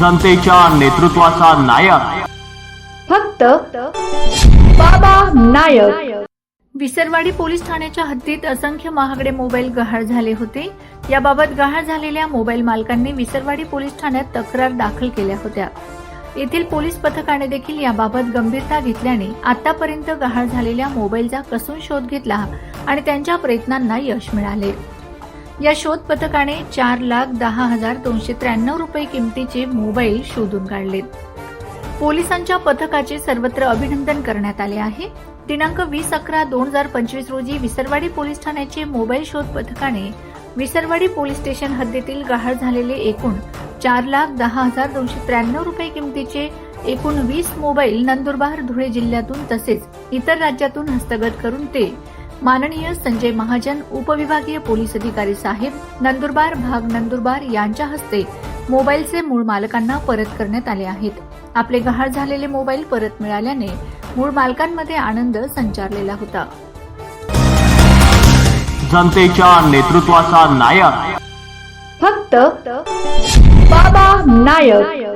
जनतेच्या नेतृत्वाचा नायक. फक्त बाबा नायक. विसरवाडी पोलीस ठाण्याच्या हद्दीत असंख्य महागडे मोबाईल गहाळ झाले होते. याबाबत गहाळ झालेल्या मोबाईल मालकांनी विसरवाडी पोलीस ठाण्यात तक्रार दाखल केल्या होत्या. येथील पोलीस पथकाने देखील याबाबत गंभीरता घेतल्याने आतापर्यंत गहाळ झालेल्या मोबाईलचा कसून शोध घेतला आणि त्यांच्या प्रयत्नांना यश मिळाले. या शोध पथकाने चार लाख दहा हजार दोनशे त्र्याण्णव रुपये किमतीचे मोबाईल शोधून काढलेत. पोलिसांच्या पथकाचे सर्वत्र अभिनंदन करण्यात आले आहे. दिनांक वीस अकरा दोन हजार पंचवीस रोजी विसरवाडी पोलीस ठाण्याचे मोबाईल शोध पथकाने विसरवाडी पोलीस स्टेशन हद्दीतील गहाळ झालेले एकूण चार लाख दहा हजार दोनशे त्र्याण्णव रुपये किमतीचे एकूण वीस मोबाईल नंदुरबार धुळे जिल्ह्यातून तसेच इतर राज्यातून हस्तगत करून ते माननीय संजय महाजन उपविभागीय पोलीस अधिकारी साहेब नंदुरबार भाग नंदुरबार यांच्या हस्ते मोबाईलचे मूळ मालकांना परत करण्यात आले आहेत. आपले गहाळ झालेले मोबाईल परत मिळाल्याने मूळ मालकांमध्ये आनंद संचारलेला होता. जनतेच्या नेतृत्वाचा नायक. फक्त बाबा नायक.